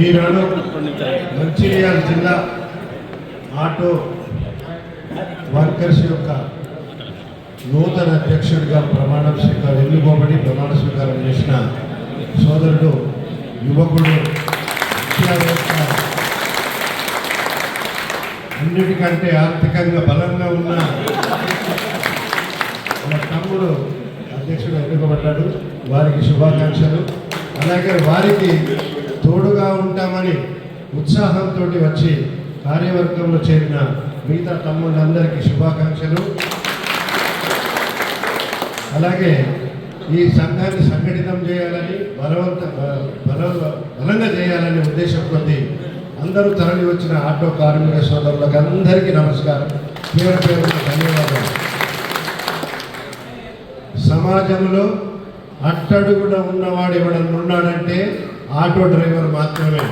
ఈనాడు మంచిర్యాల జిల్లా auto workers యొక్క నూతన అధ్యక్షుడిగా ప్రమాణ స్వీకారం ఎన్నుకోబడి ప్రమాణ స్వీకారం చేసిన సోదరుడు యువకుడు అన్నిటికంటే ఆర్థికంగా బలంగా ఉన్న మన తమ్ముడు అధ్యక్షుడు ఎన్నుకోబడ్డాడు వారికి శుభాకాంక్షలు. అలాగే వారికి తోడుగా ఉంటామని ఉత్సాహంతో వచ్చి కార్యవర్గంలో చేరిన మిగతా తమ్ముళ్ళందరికీ శుభాకాంక్షలు. అలాగే ఈ సంఘాన్ని సంఘటితం చేయాలని బలవంత బల బలంగా చేయాలనే ఉద్దేశం కొద్ది అందరూ తరలి వచ్చిన ఆటో కార్మిక సోదరులకు అందరికీ నమస్కారం. పేరు ధన్యవాదాలు. సమాజంలో అట్టడుగున ఉన్నవాడు ఎవడన్నా ఉన్నాడంటే ఆటో డ్రైవర్ మాత్రమే.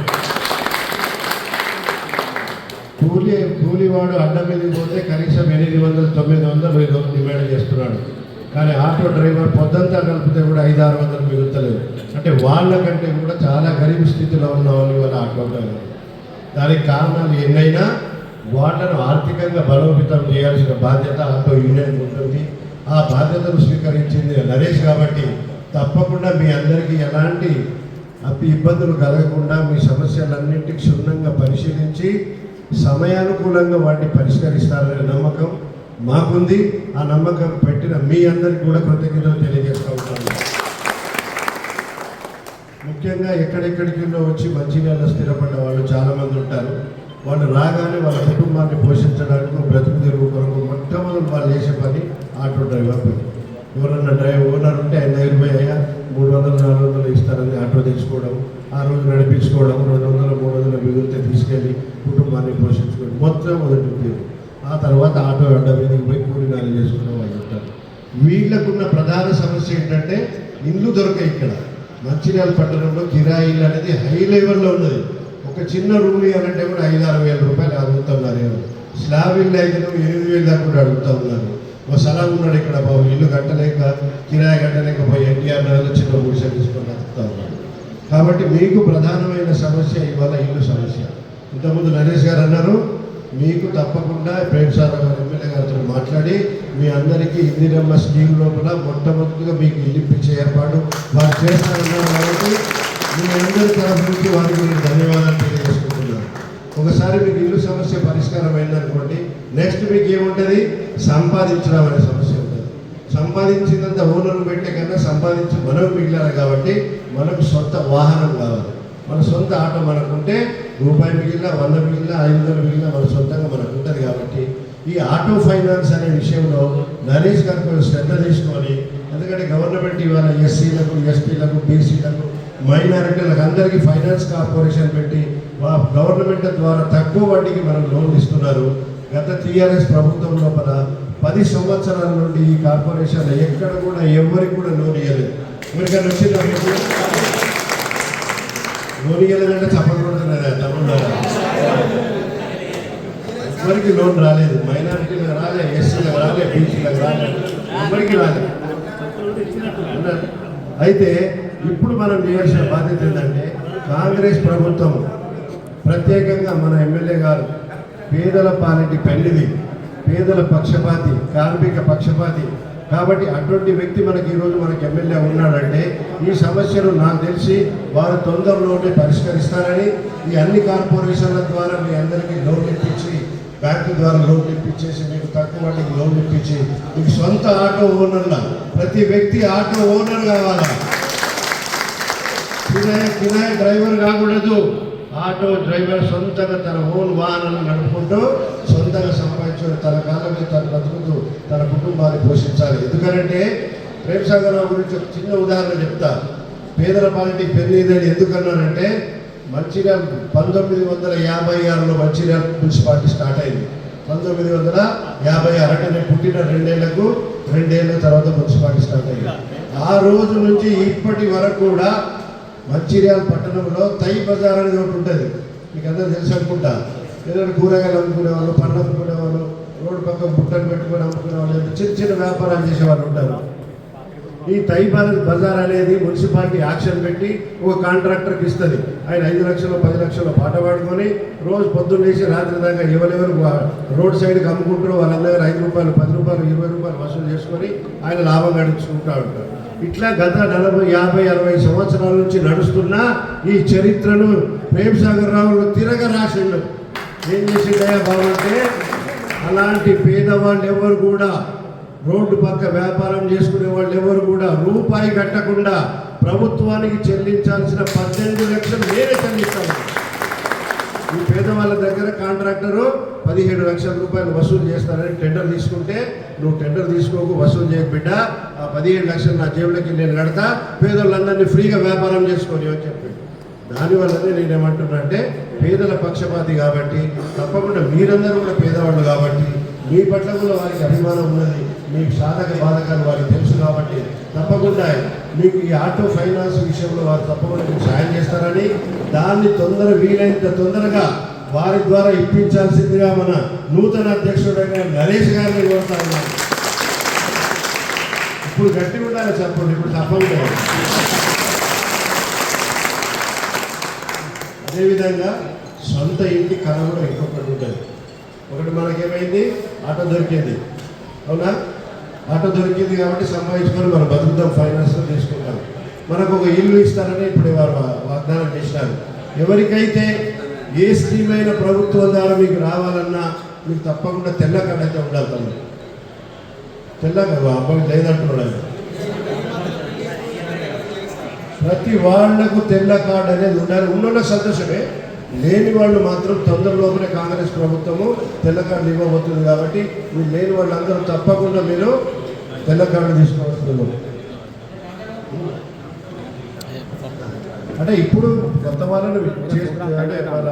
కూలి కూలివాడు అడ్డం మీద పోతే కనీసం ఎనిమిది వందలు తొమ్మిది వందలు వెయ్యి డిమాండ్ చేస్తున్నాడు. కానీ ఆటో డ్రైవర్ పొద్దంతా కలిపితే కూడా ఐదు ఆరు వందలు మిగులుతలేదు. అంటే వాళ్ళకంటే కూడా చాలా గరీబ్ స్థితిలో ఉన్న వాళ్ళు వాళ్ళ ఆటో డ్రైవర్. దానికి కారణాలు ఎన్నైనా వాళ్ళను ఆర్థికంగా బలోపేతం చేయాల్సిన బాధ్యత ఆటో యూనియన్ ఉంటుంది. ఆ బాధ్యతను స్వీకరించింది నరేష్ కాబట్టి తప్పకుండా మీ అందరికీ ఎలాంటి అతి ఇబ్బందులు కలగకుండా మీ సమస్యలన్నింటికి క్షుణ్ణంగా పరిశీలించి సమయానుకూలంగా వాటిని పరిష్కరిస్తారనే నమ్మకం మాకుంది. ఆ నమ్మకం పెట్టిన మీ అందరికి కూడా కృతజ్ఞతలు తెలియజేస్తూ ఉంటాను ముఖ్యంగా ఎక్కడెక్కడికి వచ్చి మంచినీళ్ళ స్థిరపడ్డ వాళ్ళు చాలామంది ఉంటారు. వాళ్ళు రాగానే వాళ్ళ కుటుంబాన్ని పోషించడానికి బ్రతుకు తెరువు కొరకు మొట్టమొదటి వాళ్ళు చేసే పని ఆటో డ్రైవర్. పని ఎవరన్నా డ్రైవర్ ఓనర్ ఉంటే ఆయన దగ్గర పోయి అయ్యా మూడు వందలు నాలుగు వందలు ఇస్తారని ఆటో తెచ్చుకోవడం ఆ రోజు నడిపించుకోవడం రెండు వందలు మూడు వందలు మిగిలితే తీసుకెళ్ళి కుటుంబాన్ని పోషించుకోవడం. మొత్తం మొదటి ఉద్యోగం ఆ తర్వాత ఆటో అడ్డ మీదకి పోయి కూలినాలు చేసుకునే వాళ్ళు ఉంటారు వీళ్ళకున్న ప్రధాన సమస్య ఏంటంటే ఇల్లు దొరకాయి ఇక్కడ. మంచిర్యాల పట్టణంలో కిరాయిలు అనేది హై లెవెల్లో ఉన్నది. ఒక చిన్న రూమ్ ఇవ్వాలంటే కూడా ఐదు ఆరు వేల రూపాయలు అడుగుతున్నారు ఎవరు స్లాబ్ ఇల్లు అయితే ఎనిమిది వేలు దాకా కూడా అడుగుతా ఉన్నారు ఒక సలాం ఉన్నాడు ఇక్కడ బాబు. ఇల్లు కట్టలేక కిరాయి కట్టలేకపోయి ఎన్టీఆర్ నగర్లో చిన్న గుడిసె తీసుకొని బతుకుతా ఉన్నాడు. కాబట్టి మీకు ప్రధానమైన సమస్య ఇవాళ ఇల్లు సమస్య. ఇంతకుముందు నరేష్ గారు అన్నారు మీకు తప్పకుండా ప్రేమసార గారు ఎమ్మెల్యే గారితో మాట్లాడి మీ అందరికీ ఇందిరమ్మ స్కీమ్ లోపల మొట్టమొదటిగా మీకు ఇల్లు ఇప్పించే ఏర్పాటు వారు చేస్తారన్నారు కాబట్టి మీ అందరి తరఫు నుంచి వారికి ధన్యవాదాలు తెలియజేసుకుంటున్నాను ఒకసారి మీకు ఇల్లు సమస్య పరిష్కారం అయిందనుకోండి నెక్స్ట్ మీకు ఏముంటుంది? సంపాదించడం అనే సమస్య ఉంటుంది. సంపాదించినంత ఓనర్లు పెట్టే కన్నా సంపాదించి మనం మిగిలాలి కాబట్టి మనకు సొంత వాహనం కావాలి. మన సొంత ఆటో మనకు ఉంటే రూపాయి మిగిలిన వంద మిగిలిన ఐదు వందలు మిగిలిన మన సొంతంగా మనకు ఉంటుంది కాబట్టి ఈ ఆటో ఫైనాన్స్ అనే విషయంలో నరేష్ గారు కొంచెం శ్రద్ధ తీసుకొని ఎందుకంటే గవర్నమెంట్ ఇవాళ ఎస్సీలకు ఎస్టీలకు బీసీలకు మైనారిటీలకు అందరికీ ఫైనాన్స్ కార్పొరేషన్ పెట్టి మా గవర్నమెంట్ ద్వారా తక్కువ వడ్డీకి మనం లోన్లు ఇస్తున్నారు. గత టీఆర్ఎస్ ప్రభుత్వం లోపల పది సంవత్సరాల నుండి ఈ కార్పొరేషన్ ఎక్కడ కూడా ఎవరికి కూడా లోన్ ఇవ్వలేదు ఎవరికైనా వచ్చిందా లోన్ ఇవ్వలేదంటే చెప్పకూడదు కొడుతున్నారు ఎవరికి లోన్ రాలేదు. మైనారిటీలకు రాలే ఎస్సీలకు రాలే బీసీలకు రాలే. ఎవరికి రాలేదు అయితే ఇప్పుడు మనం చేయాల్సిన బాధ్యత ఏంటంటే కాంగ్రెస్ ప్రభుత్వం ప్రత్యేకంగా మన ఎమ్మెల్యే గారు పేదల పాలిటి పెళ్ళిది పేదల పక్షపాతి కార్మిక పక్షపాతి. కాబట్టి అటువంటి వ్యక్తి మనకి ఈరోజు మనకి ఎమ్మెల్యే ఉన్నాడంటే ఈ సమస్యను నాకు తెలిసి వారు తొందరలోనే పరిష్కరిస్తారని ఈ అన్ని కార్పొరేషన్ల ద్వారా మీ అందరికీ లోన్ ఇప్పించి బ్యాంకు ద్వారా లోన్ ఇప్పించేసి మీకు తక్కువ వాటికి లోన్ ఇప్పించి మీకు సొంత ఆటో ఓనర్ల ప్రతి వ్యక్తి ఆటో ఓనర్ కావాలా? కిరాయి కిరాయి డ్రైవర్ కాకూడదు. ఆటో డ్రైవర్ సొంతంగా తన ఓన్ వాహనాలను నడుపుకుంటూ సొంతంగా సంపాదించుకుని తన కాలమే తన బతుకుతూ తన కుటుంబాన్ని పోషించాలి. ఎందుకంటే ప్రేమసాగరరావు గురించి ఒక చిన్న ఉదాహరణ చెప్తా. పేదల పాలిటీ పెరిగిందని ఎందుకన్నానంటే మంచిర్యాల పంతొమ్మిది వందల యాభై ఆరులో మంచిర్యాల మున్సిపాలిటీ స్టార్ట్ అయింది. పంతొమ్మిది వందల యాభై ఆరు అంటే నేను పుట్టిన రెండేళ్ళకు రెండేళ్ళ తర్వాత మున్సిపాలిటీ స్టార్ట్ అయింది. ఆ రోజు నుంచి ఇప్పటి వరకు కూడా మంచిర్యాల పట్టణంలో తై బజార్ అనేది ఒకటి ఉంటుంది. మీకు అందరూ తెలుసు అనుకుంటా. ఏదైనా కూరగాయలు అమ్ముకునే వాళ్ళు పండ్లు అమ్ముకునే వాళ్ళు రోడ్డు పక్కన బుట్టలు పెట్టుకొని అమ్ముకునే వాళ్ళు చిన్న చిన్న వ్యాపారాలు చేసే వాళ్ళు ఉంటారు. ఈ తై బజార్ బజార్ అనేది మున్సిపాలిటీ యాక్షన్ పెట్టి ఒక కాంట్రాక్టర్కి ఇస్తుంది. ఆయన ఐదు లక్షలు పది లక్షలు పాట పాడుకొని రోజు పొద్దున్నేసి రాత్రి దాకా ఎవరెవరు రోడ్ సైడ్కి అమ్ముకుంటారో వాళ్ళందరూ ఐదు రూపాయలు పది రూపాయలు ఇరవై రూపాయలు వసూలు చేసుకొని ఆయన లాభం గడుచుకుంటూ ఉంటారు. ఇట్లా గత నలభై యాభై అరవై సంవత్సరాల నుంచి నడుస్తున్న ఈ చరిత్రను ప్రేమ్ సాగర్ తిరగ రాసిండు. ఏం చేసిండయా బాబంటే అలాంటి పేదవాళ్ళు ఎవరు కూడా రోడ్డు పక్క వ్యాపారం చేసుకునే వాళ్ళు ఎవరు కూడా రూపాయి కట్టకుండా ప్రభుత్వానికి చెల్లించాల్సిన పద్దెనిమిది లక్షలు నేనే చెల్లిస్తాను. ఈ పేదవాళ్ళ దగ్గర కాంట్రాక్టరు పదిహేడు లక్షల రూపాయలు వసూలు చేస్తారని టెండర్ తీసుకుంటే నువ్వు టెండర్ తీసుకోకు వసూలు చేయక బిడ్డ. ఆ పదిహేడు లక్షలు నా జేబులకి నేను కడతా. పేదోళ్ళందరినీ ఫ్రీగా వ్యాపారం చేసుకొని అని చెప్పి దానివల్లనే నేనేమంటున్నా అంటే పేదల పక్షపాతి కాబట్టి తప్పకుండా మీరందరూ కూడా పేదవాళ్ళు కాబట్టి మీ పట్ల కూడా వారికి అభిమానం ఉన్నది మీకు సాధక బాధకాలు వారికి తెలుసు కాబట్టి తప్పకుండా మీకు ఈ ఆటో ఫైనాన్స్ విషయంలో వారు తప్పకుండా మీకు సాయం చేస్తారని దాన్ని తొందర వీలైనంత తొందరగా వారి ద్వారా ఇప్పించాల్సిందిగా మన నూతన అధ్యక్షుడైన నరేష్ గారిని కోరుతా ఉన్నాను. ఇప్పుడు గట్టి ఉండాలి చెప్పండి ఇప్పుడు తప్పకుండా అదేవిధంగా సొంత ఇంటి కళ కూడా ఇంకొకటి ఉంటుంది. ఒకటి మనకేమైంది? ఆటో దొరికింది. అవునా? ఆటో దొరికింది కాబట్టి సంపాదించుకొని మనం బతుకుతాం ఫైనాన్స్లో తీసుకుంటాం మనకు ఒక ఇల్లు ఇస్తారని ఇప్పుడు వారు వాగ్దానం చేసినారు. ఎవరికైతే ఏ స్కీమ్ అయినా ప్రభుత్వం ద్వారా మీకు రావాలన్నా మీకు తప్పకుండా తెల్ల కార్డు అయితే ఉండాలి తమ్ముడు. తెల్ల అబ్బాయి లేదంటున్నాడు ప్రతి వాళ్ళకు తెల్ల కార్డు అనేది ఉండాలి. ఉన్న సంతోషమే. లేని వాళ్ళు మాత్రం తొందరలోపలే కాంగ్రెస్ ప్రభుత్వము తెల్ల కార్డు ఇవ్వబోతుంది కాబట్టి మీరు లేని వాళ్ళందరూ తప్పకుండా మీరు తెల్ల కార్డు తీసుకోవాల్సింది. అంటే ఇప్పుడు కొత్త వాళ్ళని అంటే వాళ్ళ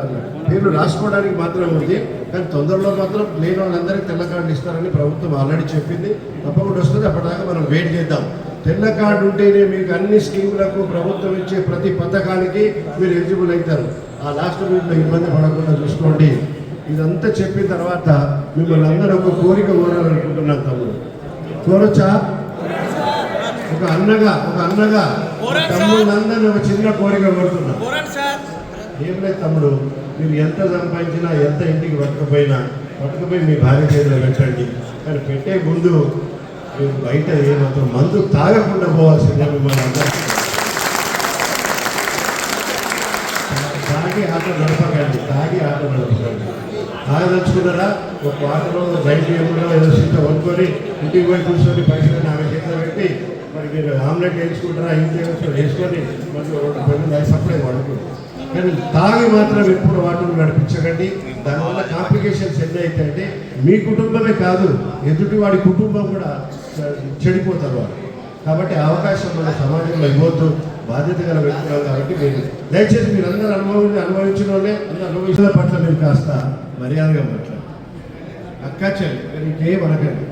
పేర్లు రాసుకోవడానికి మాత్రమే ఉంది. కానీ తొందరలో మాత్రం లేని వాళ్ళందరికీ తెల్ల కార్డు ఇస్తారని ప్రభుత్వం ఆల్రెడీ చెప్పింది. తప్పకుండా వస్తుంది. అప్పటిదాకా మనం వెయిట్ చేద్దాం. తెల్ల కార్డు ఉంటేనే మీకు అన్ని స్కీములకు ప్రభుత్వం ఇచ్చే ప్రతి పథకానికి మీరు ఎలిజిబుల్ అవుతారు. ఆ లాస్ట్ వీక్లో ఇబ్బంది పడకుండా చూసుకోండి. ఇదంతా చెప్పిన తర్వాత మిమ్మల్ని అందరూ ఒక కోరిక కోరాలనుకుంటున్నాను తమ్ముడు. కోరొచ్చా? ఒక అన్నగా ఒక అన్నగా. తమ్ముళ్ళందరినీ ఒక చిన్న కోరిక కోరుతున్నా. ఏం లేదు తమ్ముడు మీరు ఎంత సంపాదించినా ఎంత ఇంటికి పట్టుకుపోయినా పట్టుకుపోయి మీ భార్య చేతిలో పెట్టండి. కానీ పెట్టే ముందు మీరు బయట ఏమాత్రం మందు తాగకుండా పోవాల్సిందే మిమ్మల్ని తాగి ఆటో నడపకండి తాగి ఆటో నడపకండి. తాగదలుచుకున్నారా? ఒక వాటలో రైట్ చేయకుండా ఏదో సీత కొనుక్కొని ఇంటికి పోయి కూర్చొని పైసలు ఆమె చేతిలో పెట్టి మరి మీరు ఆమ్లెట్ వేసుకుంటారా ఇంటి వేసుకొని మళ్ళీ రెండు సప్లై వాడుకోండి కానీ తాగి మాత్రం ఎప్పుడు వాటిని నడిపించకండి. దానివల్ల కాంప్లికేషన్స్ ఎన్ని అవుతాయంటే మీ కుటుంబమే కాదు ఎదుటి వాడి కుటుంబం కూడా చెడిపోతారు వాడు కాబట్టి అవకాశం మన సమాజంలో ఇవ్వద్దు. బాధ్యత గల పెట్టుకున్నాం కాబట్టి మీరు దయచేసి మీరు అందరూ అనుభవం అనుభవించిన వాళ్ళే. అందరూ అనుభవించిన పట్ల మీరు కాస్త మర్యాదగా మాట్లాడారు అక్క చెల్లి ఇంకేం అనకండి?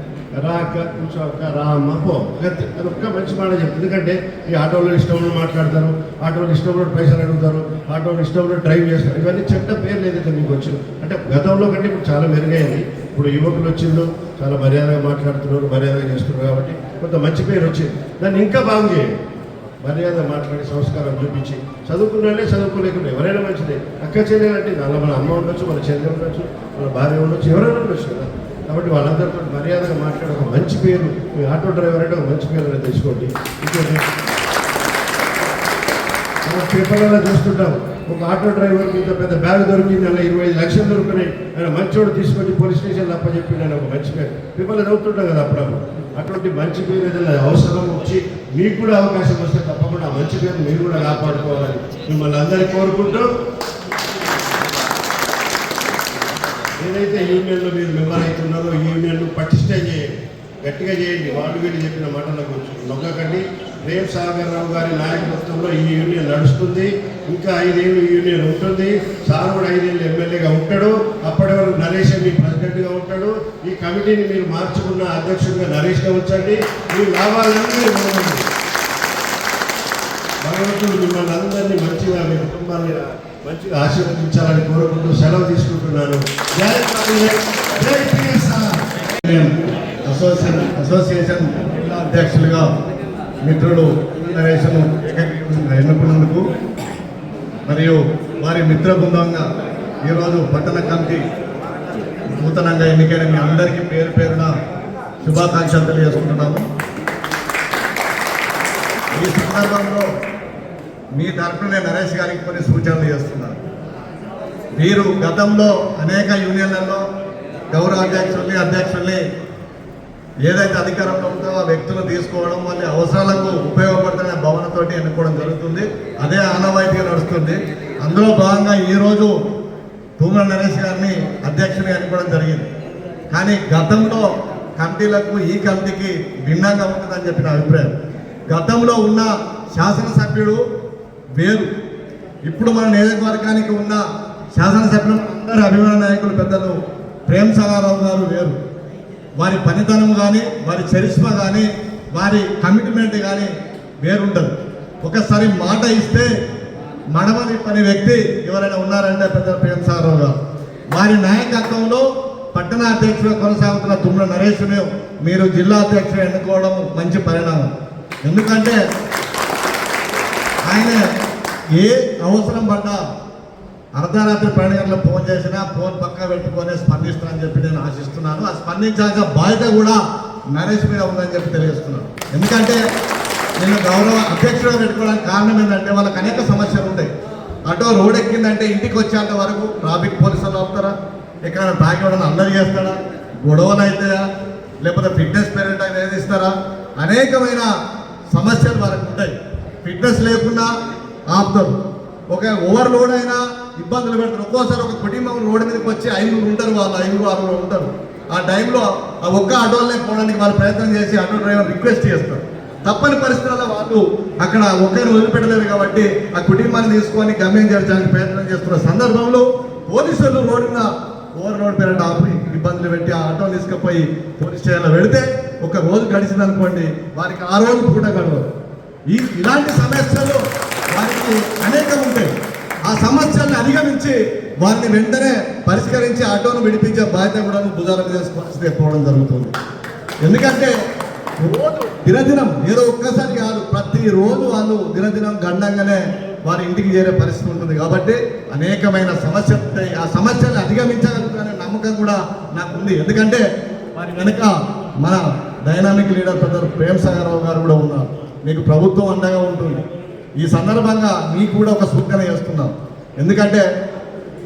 రా అక్క కూర్చో రా పో అది ఒక్క మంచి మాట చెప్పు. ఎందుకంటే ఈ ఆటోలో ఇష్టంలో మాట్లాడతారు ఆటోలో ఇష్టంలో పైసలు అడుగుతారు ఆటోలో ఇష్టంలో డ్రైవ్ చేస్తారు. ఇవన్నీ చెడ్డ పేర్లు ఏదైతే మీకు వచ్చింది అంటే గతంలో కంటే ఇప్పుడు చాలా మెరుగైంది. ఇప్పుడు యువకులు వచ్చిందో చాలా మర్యాదగా మాట్లాడుతున్నారు మర్యాదగా చేస్తున్నారు కాబట్టి కొంత మంచి పేరు వచ్చింది. దాన్ని ఇంకా బాగు చేయండి. మర్యాద మాట్లాడి సంస్కారం చూపించి. చదువుకున్నానే చదువుకోలేకుండా ఎవరైనా మంచిదే. అక్క చెల్లెలు అంటే అలా మన అమ్మ ఉండొచ్చు మన చెల్లెలు ఉండొచ్చు మన భార్య ఉండొచ్చు ఎవరైనా ఉండొచ్చు కదా. కాబట్టి వాళ్ళందరితో మర్యాదగా మాట్లాడే ఒక మంచి పేరు మీ ఆటో డ్రైవర్ అంటే ఒక మంచి పేరు అనేది తెచ్చుకోండి. ఇంకోటి మనం పేపర్లలో చూస్తుంటాం ఒక ఆటో డ్రైవర్ ఇంత పెద్ద బ్యాగ్ దొరికింది అలా ఇరవై ఐదు లక్షలు దొరికినాయి ఆయన మంచోడు తీసుకొచ్చి పోలీస్ స్టేషన్ అప్పచెప్పి ఆయన ఒక మంచి పేరు. పేపర్లు చదువుతుంటాం కదా అప్పుడప్పుడు. అటువంటి మంచి పేరు ఏదైనా అవసరం వచ్చి మీకు కూడా అవకాశం వస్తే తప్పకుండా ఆ మంచి పేరు మీరు కూడా కాపాడుకోవాలని మిమ్మల్ని అందరికీ కోరుకుంటూ ఏదైతే యూనియన్లో మీరు మెంబర్ అవుతున్నారో ఈ యూనియన్ను పటిష్ట చేయండి. గట్టిగా చేయండి. వాళ్ళు వీళ్ళు చెప్పిన మాటలకు నొక్కకండి ప్రేమ్ సాగర్ రావు గారి నాయకత్వంలో ఈ యూనియన్ నడుస్తుంది. ఇంకా ఐదేళ్ళు ఈ యూనియన్ ఉంటుంది. సార్ కూడా ఐదేళ్ళు ఎమ్మెల్యేగా ఉంటాడు. అప్పటి వరకు నరేష్ మీ ప్రెసిడెంట్గా ఉంటాడు. ఈ కమిటీని మీరు మార్చుకున్న అధ్యక్షుడిగా నరేష్గా ఉంచండి. మీ లాభాలన్నీ భగవంతుడు మిమ్మల్ని అందరినీ మంచిగా మీ కుటుంబాన్ని మంచిగా ఆశీర్వదించాలని కోరుకుంటూ సెలవు తీసుకుంటున్నాను. అసోసియేషన్ అసోసియేషన్ జిల్లా అధ్యక్షులుగా మిత్రులు నరేష్ను ఎన్నుకున్నందుకు మరియు వారి మిత్ర బృందంగా ఈరోజు పట్టణ కమిటీ నూతనంగా ఎన్నికైన మీ అందరికీ పేరు పేరున శుభాకాంక్షలు తెలియజేసుకుంటున్నాము. ఈ సందర్భంలో మీ తరఫున నేను నరేష్ గారికి కొన్ని సూచనలు చేస్తున్నాను మీరు గతంలో అనేక యూనియన్లలో గౌరవ అధ్యక్షుల్ని అధ్యక్షుల్ని ఏదైతే అధికారంలో ఉందో ఆ వ్యక్తులు తీసుకోవడం వాళ్ళ అవసరాలకు ఉపయోగపడుతున్న భావనతోటి ఎన్నుకోవడం జరుగుతుంది. అదే ఆనవాయితీగా నడుస్తుంది. అందులో భాగంగా ఈరోజు తూమల నరేష్ గారిని అధ్యక్షుని ఎన్నుకోవడం జరిగింది. కానీ గతంలో కమిటీలకు ఈ కమిటీకి భిన్నంగా ఉంటుందని చెప్పిన అభిప్రాయం. గతంలో ఉన్న శాసనసభ్యుడు పేరు. ఇప్పుడు మన నియోజకవర్గానికి ఉన్న శాసనసభ్యులు అందరి అభిమాన నాయకులు పెద్దలు ప్రేమ్ సగారావు గారు వేరు. వారి పనితనం కానీ వారి చరిష్మ కానీ వారి కమిట్మెంట్ కానీ వేరుండదు. ఒకసారి మాట ఇస్తే మడమని పని వ్యక్తి ఎవరైనా ఉన్నారంటే పెద్ద ప్రేమ్ సాగరావు గారు. వారి నాయకత్వంలో పట్టణ అధ్యక్షుడు కొనసాగుతున్న తుమ్మల నరేష్ను మీరు జిల్లా అధ్యక్షుడు ఎన్నుకోవడం మంచి పరిణామం. ఎందుకంటే ఆయన ఏ అవసరం పడ్డా అర్ధరాత్రి పన్నెండు ఫోన్ చేసినా ఫోన్ పక్క పెట్టుకొని స్పందిస్తానని చెప్పి నేను ఆశిస్తున్నాను. ఆ స్పందించాక బాధ్యత కూడా నరేష్ మీద ఉందని చెప్పి తెలియజేస్తున్నాను. ఎందుకంటే నేను గౌరవ అధ్యక్షుడిగా పెట్టుకోవడానికి కారణం ఏంటంటే వాళ్ళకి అనేక సమస్యలు ఉంటాయి. అటో రోడ్ ఎక్కిందంటే ఇంటికి వచ్చేంత వరకు ట్రాఫిక్ పోలీసులు ఆపుతారా? ఎక్కడైనా తాగి ఎవడన్నా అందరు చేస్తాడా? గొడవలు అవుతాయా? లేకపోతే ఫిట్నెస్ పేరెంట్ అనేది ఇస్తారా? అనేకమైన సమస్యలు వాళ్ళకు ఉంటాయి. ఫిట్నెస్ లేకుండా ఆపుతారు. ఒక ఓవర్లోడ్ అయినా ఇబ్బందులు పెడతారు. ఒక్కోసారి ఒక కుటుంబం రోడ్డు మీదకి వచ్చి ఐదుగురు ఉంటారు వాళ్ళు ఐదుగురు ఆరుగురు ఉంటారు. ఆ టైంలో ఆ ఒక్క ఆటోలనే పోవడానికి వాళ్ళు ప్రయత్నం చేసి ఆటో డ్రైవర్ రిక్వెస్ట్ చేస్తారు. తప్పని పరిస్థితుల్లో వాళ్ళు అక్కడ ఒకరిని వదిలిపెట్టలేరు కాబట్టి ఆ కుటుంబాన్ని తీసుకొని గమ్యం చేర్చడానికి ప్రయత్నం చేస్తున్న సందర్భంలో పోలీసులు రోడ్డున ఓవర్ రోడ్ పేరెంట్ ఆపి ఇబ్బందులు పెట్టి ఆ ఆటో తీసుకుపోయి పోలీస్ స్టేషన్లో పెడితే ఒక రోజు గడిచింది అనుకోండి వారికి ఆ రోజు పూట గడవదు. ఈ ఇలాంటి సమస్యలు వారికి అనేకం ఉంటాయి. ఆ సమస్యలను అధిగమించి వారిని వెంటనే పరిష్కరించి ఆటోను విడిపించే బాధ్యత కూడా భుజాల మీద పరిస్థితి పోవడం జరుగుతుంది. ఎందుకంటే రోజు దినదినం ఏదో ఒక్కసారి కాదు ప్రతిరోజు వాళ్ళు దినదినం గండంగానే వారి ఇంటికి చేరే పరిస్థితి ఉంటుంది. కాబట్టి అనేకమైన సమస్యలు ఉంటాయి ఆ సమస్యల్ని అధిగమించగలుగుతారనే నమ్మకం కూడా నాకు ఉంది. ఎందుకంటే వారి వెనుక మన డైనామిక్ లీడర్ పెద్దలు ప్రేమ్ సాగరరావు గారు కూడా ఉన్నారు. మీకు ప్రభుత్వం అండగా ఉంటుంది. ఈ సందర్భంగా మీకు కూడా ఒక సూచన చేస్తున్నాం ఎందుకంటే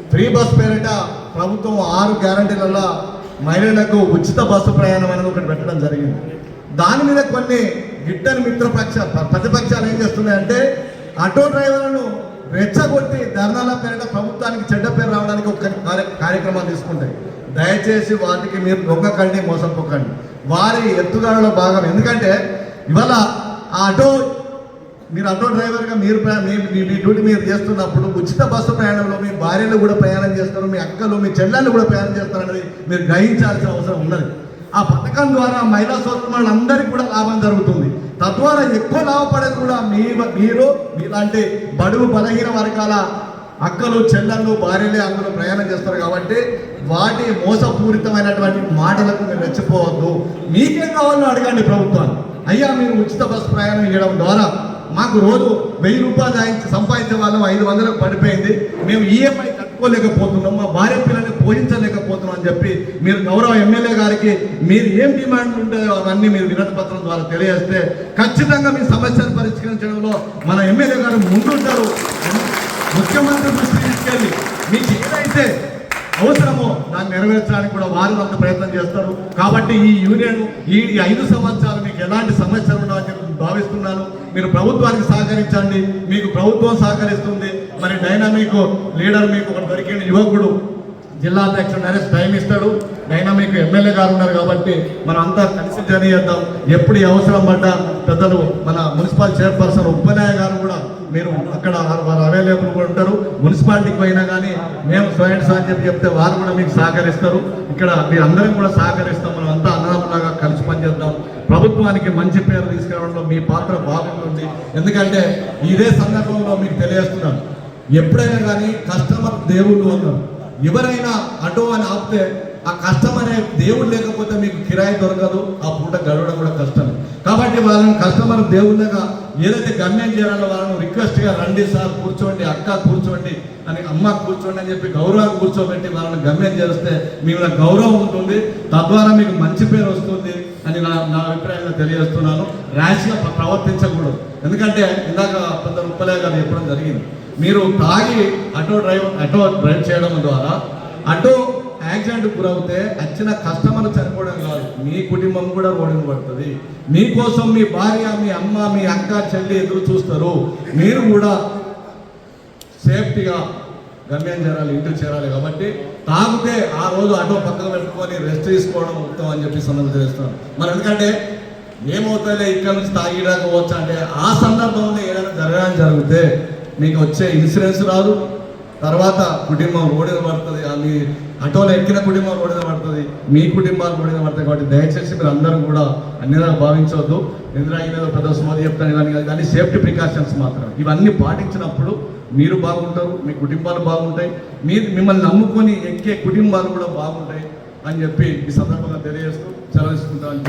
ఫ్రీ బస్ పేరిట ప్రభుత్వం ఆరు గ్యారంటీలలో మహిళలకు ఉచిత బస్సు ప్రయాణం అనేది ఒకటి పెట్టడం జరిగింది. దాని మీద కొన్ని గిట్టని మిత్రపక్ష ప్రతిపక్షాలు ఏం చేస్తున్నాయంటే ఆటో డ్రైవర్లను రెచ్చగొట్టి ధర్నాల పేరిట ప్రభుత్వానికి చెడ్డ పేరు రావడానికి ఒక కార్య- కార్యక్రమాలు తీసుకుంటాయి. దయచేసి వాటికి మీరు దొంగకండి మోసపోకండి. వారి ఎత్తుగడలో భాగం. ఎందుకంటే ఇవాళ ఆ ఆటో మీరు ఆటో డ్రైవర్గా మీరు మీ మీ- డ్యూటీ మీరు చేస్తున్నప్పుడు ఉచిత బస్సు ప్రయాణంలో మీ భార్యలు కూడా ప్రయాణం చేస్తారు మీ అక్కలు మీ చెల్లెళ్ళు కూడా ప్రయాణం చేస్తారు అనేది మీరు గ్రహించాల్సిన అవసరం ఉన్నది. ఆ పథకం ద్వారా మహిళా సోదరులందరికీ కూడా లాభం జరుగుతుంది. తద్వారా ఎక్కువ లాభపడేది కూడా మీ మీరు మీలాంటి బడుగు బలహీన వర్గాల అక్కలు చెల్లెళ్ళు భార్యలే అందులో ప్రయాణం చేస్తారు కాబట్టి వాటి మోసపూరితమైనటువంటి మాటలకు మీరు రెచ్చిపోవద్దు. మీకేం కావాలో అడగండి ప్రభుత్వాన్ని అయ్యా మీరు ఉచిత బస్సు ప్రయాణం చేయడం ద్వారా మాకు రోజు వెయ్యి రూపాయలు ఆయన సంపాదించే వాళ్ళం ఐదు వందలకు పడిపోయింది. మేము ఈఎంఐ కట్టుకోలేకపోతున్నాం మా భార్య పిల్లల్ని పోషించలేకపోతున్నాం అని చెప్పి మీరు గౌరవ ఎమ్మెల్యే గారికి మీరు ఏం డిమాండ్ ఉంటాయో అవన్నీ మీరు వినతి పత్రం ద్వారా తెలియజేస్తే ఖచ్చితంగా మీ సమస్యను పరిష్కరించడంలో మన ఎమ్మెల్యే గారు ముందుంటారు. ముఖ్యమంత్రి దృష్టి తీసుకెళ్ళి మీకు ఏదైతే అవసరమో దాన్ని నెరవేర్చడానికి కూడా వారు అంత ప్రయత్నం చేస్తారు. కాబట్టి ఈ యూనియన్ ఈ ఐదు సంవత్సరాలు మీకు ఎలాంటి సమస్యలు ఉండవని భావిస్తున్నాను. మీరు ప్రభుత్వానికి సహకరించండి. మీకు ప్రభుత్వం సహకరిస్తుంది. మరి డైనామిక్ లీడర్ మీకు ఒకటి దొరికిన యువకుడు జిల్లా అధ్యక్షుడు నరేష్ టైం ఇస్తాడు. మీకు ఎమ్మెల్యే గారు ఉన్నారు కాబట్టి మనం అంతా కలిసి జర్నీ చేద్దాం. ఎప్పుడు అవసరం పడ్డా పెద్దలు మన మున్సిపల్ చైర్పర్సన్ ఉప్పనాయ గారు కూడా మీరు అక్కడ వారు అవైలబుల్ కూడా ఉంటారు. మున్సిపాలిటీకి పోయినా కానీ మేము స్వయం సార్ చెప్పి చెప్తే వారు కూడా మీకు సహకరిస్తారు. ఇక్కడ మీరు అందరం కూడా సహకరిస్తాం. మనం అంతా అన్నదమ్ములాగా కలిసి పనిచేద్దాం. ప్రభుత్వానికి మంచి పేరు తీసుకురావడంలో మీ పాత్ర బాగుంటుంది. ఎందుకంటే ఇదే సందర్భంలో మీకు తెలియజేస్తున్నాను. ఎప్పుడైనా కానీ కస్టమర్ దేవుళ్ళు అన్నారు ఎవరైనా అటో అని ఆపితే ఆ కష్టం అనే దేవుడు లేకపోతే మీకు కిరాయి దొరకదు ఆ పూట గడవడం కూడా కష్టం కాబట్టి వాళ్ళని కస్టమర్ దేవుళ్ళగా ఏదైతే గమ్యం చేయాలో వాళ్ళని రిక్వెస్ట్గా రండి సార్ కూర్చోండి అక్క కూర్చోండి అని అమ్మ కూర్చోండి అని చెప్పి గౌరవం కూర్చోబెట్టి వాళ్ళని గమ్యం చేస్తే మీ మీద గౌరవం ఉంటుంది. తద్వారా మీకు మంచి పేరు వస్తుంది అని నా నా అభిప్రాయంగా తెలియజేస్తున్నాను. ర్యాష్గా ప్రవర్తించకూడదు. ఎందుకంటే ఇందాక పెద్ద ఉప్పలే గారు చెప్పడం జరిగింది. మీరు తాగి ఆటో డ్రైవ్ ఆటో డ్రైవ్ చేయడం ద్వారా ఆటో యాక్సిడెంట్ గురవుతే వచ్చిన కస్టమర్ చనిపోవడం కాదు. మీ కుటుంబం కూడా రోడ్డున పడుతుంది. మీకోసం మీ భార్య మీ అమ్మ మీ అక్క చెల్లి ఎదురు చూస్తారు. మీరు కూడా సేఫ్టీగా గమ్యం చేరాలి ఇంటికి చేరాలి కాబట్టి తాగితే ఆ రోజు ఆటో పక్కన పెట్టుకొని రెస్ట్ తీసుకోవడం ఉత్తమం అని చెప్పి సందర్భం చేస్తాను మరి ఎందుకంటే ఏమవుతుందో ఇక్కడ నుంచి తాగిడాక పోవచ్చు అంటే ఆ సందర్భంలో ఏదైనా జరగడం జరిగితే మీకు వచ్చే ఇన్సూరెన్స్ రాదు. తర్వాత కుటుంబం ఓడిన పడుతుంది. అన్ని అటోలో ఆటోలో ఎక్కిన కుటుంబం ఓడిన పడుతుంది. మీ కుటుంబాలు ఓడిన పడుతుంది కాబట్టి దయచేసి మీరు అందరూ కూడా అన్ని భావించవద్దు. నిద్ర మీద పెద్ద సోది చెప్తాను కానీ కాదు. కానీ సేఫ్టీ ప్రికాషన్స్ మాత్రం ఇవన్నీ పాటించినప్పుడు మీరు బాగుంటారు మీ కుటుంబాలు బాగుంటాయి. మీరు మిమ్మల్ని నమ్ముకొని ఎక్కే కుటుంబాలు కూడా బాగుంటాయి అని చెప్పి ఈ సందర్భంగా తెలియజేస్తూ సెలవు తీసుకుంటామని